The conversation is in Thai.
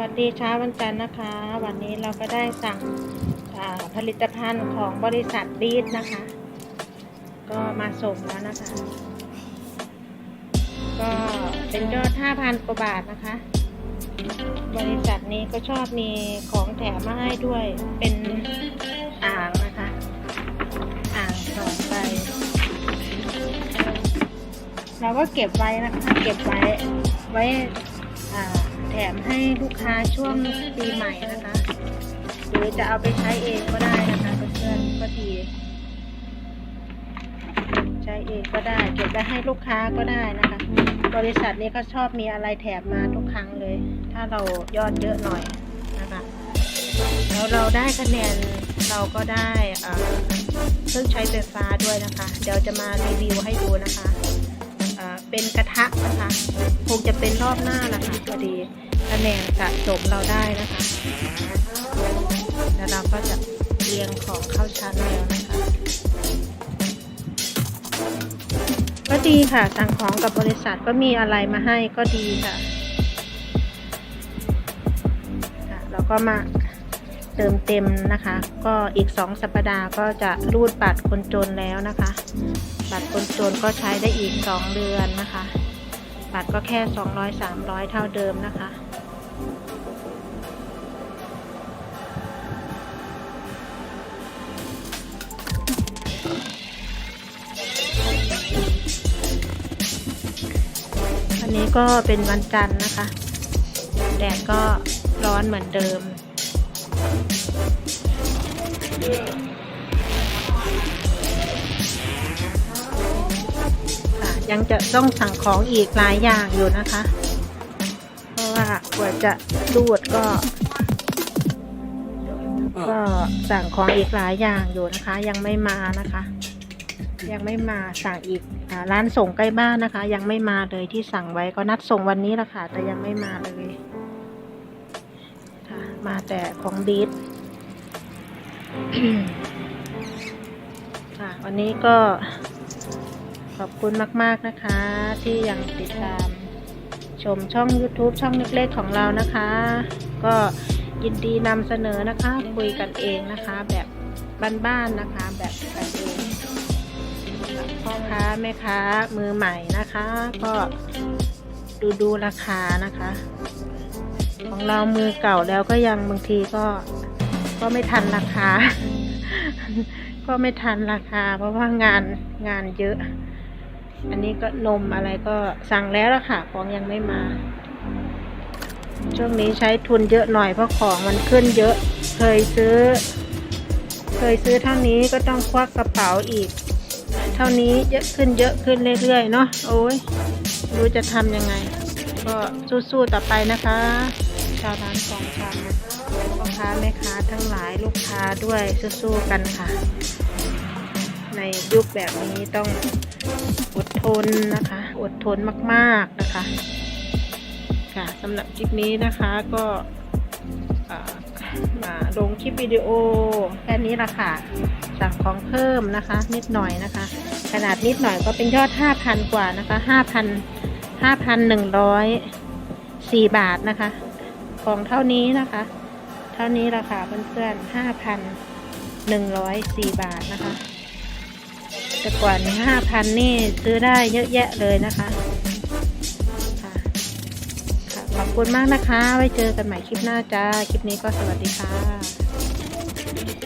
วัสดีเช้าวันจันทร์นะคะ วันนี้เราก็ได้สั่งผลิตภัณฑ์ของบริษัทบีทนะคะ ก็มาส่งแล้วนะคะ ก็เป็นยอด 5,000 กว่าบาทนะคะ บริษัทนี้ก็ชอบมีของแถมมาให้ด้วยเป็นอ่างนะคะ อ่างสองใบเราก็เก็บไว้นะคะ เก็บไว้ไว้อ่า มให้ลูกค้าช่วงปีใหม่นะคะ หรือจะเอาไปใช้เองก็ได้นะคะเพื่อนๆก็ดี ใช้เองก็ได้เก็บไว้ให้ลูกค้าก็ได้นะคะ บริษัทนี้ก็ชอบมีอะไรแถมมาทุกครั้งเลย ถ้าเรายอดเยอะหน่อยนะคะ แล้วเราได้คะแนนเราก็ได้เครื่องใช้ไฟฟ้าด้วยนะคะ เดี๋ยวจะมารีวิวให้ดูนะคะ เป็นกระทะนะคะคงจะเป็นรอบหน้านะคะพอดีคะแนนสะสมเราได้นะคะแล้วเราก็จะเรียงของเข้าชั้นแล้วนะคะก็ดีค่ะสั่งของกับบริษัทก็มีอะไรมาให้ก็ดีค่ะค่ะเราก็มาเติมเต็มนะคะ ก็อีกสองสัปดาห์ก็จะรูดบัตรคนจนแล้วนะคะ บัตรคนจนก็ใช้ได้อีกสองเดือนนะคะ บัตรก็แค่สองร้อยสามร้อยเท่าเดิมนะคะอันนี้ก็เป็นวันจันทร์นะคะ แดดก็ร้อนเหมือนเดิม ยังจะต้องสั่งของอีกหลายอย่างอยู่นะคะ เพราะว่ากว่าจะรูดก็ ก็สั่งของอีกหลายอย่างอยู่นะคะ ยังไม่มานะคะ ยังไม่มาสั่งอีกอร้านส่งใกล้บ้านนะคะ ยังไม่มาเลยที่สั่งไว้ก็นัดส่งวันนี้ละค่ะ แต่ยังไม่มาเลยค่ะมาแต่ของบีทค่ะวันนี้ก็ ขอบคุณมาก ๆ นะคะ ที่ยังติดตามชมช่อง YouTube ช่องเล็กๆของเรานะคะ ก็ยินดีนำเสนอนะคะ คุยกันเองนะคะ แบบบ้านๆนะคะ แบบกันเองพ่อค้าแม่ค้ามือใหม่นะคะ ก็ดูดูราคานะคะ ของเรามือเก่าแล้วก็ยังบางทีก็ก็ไม่ทันราคา ก็ไม่ทันราคา เพราะว่างานงานเยอะ อันนี้ก็นมอะไรก็สั่งแล้วละค่ะ ของยังไม่มา ช่วงนี้ใช้ทุนเยอะหน่อยเพราะของมันขึ้นเยอะ เคยซื้อ เคยซื้อเท่านี้ก็ต้องควักกระเป๋าอีก เท่านี้เยอะขึ้นเยอะขึ้นเรื่อยๆเนาะโอ้ยรู้จะทำยังไง ก็สู้ๆต่อไปนะคะ ชาวร้านสองชามพ่อค้าแม่ค้าทั้งหลายลูกค้าด้วยสู้ๆกันค่ะ ในยุคแบบนี้ต้อง อดทนนะคะ อดทนมากๆนะคะ ค่ะสำหรับคลิปนี้นะคะก็มาลงคลิปวิดีโอแค่นี้ละค่ะ สั่งของเพิ่มนะคะ นิดหน่อยนะคะ ขนาดนิดหน่อยก็เป็นยอด 5,000 กว่านะคะ 5,000 5,104 บาทนะคะ ของเท่านี้นะคะ เท่านี้ราคาเพื่อนๆ5,104 บาทนะคะ แต่ก่อน5,000นี่ซื้อได้เยอะแยะเลยนะคะค่ะขอบคุณมากนะคะ ไว้เจอกันใหม่คลิปหน้าจ้า คลิปนี้ก็สวัสดีค่ะ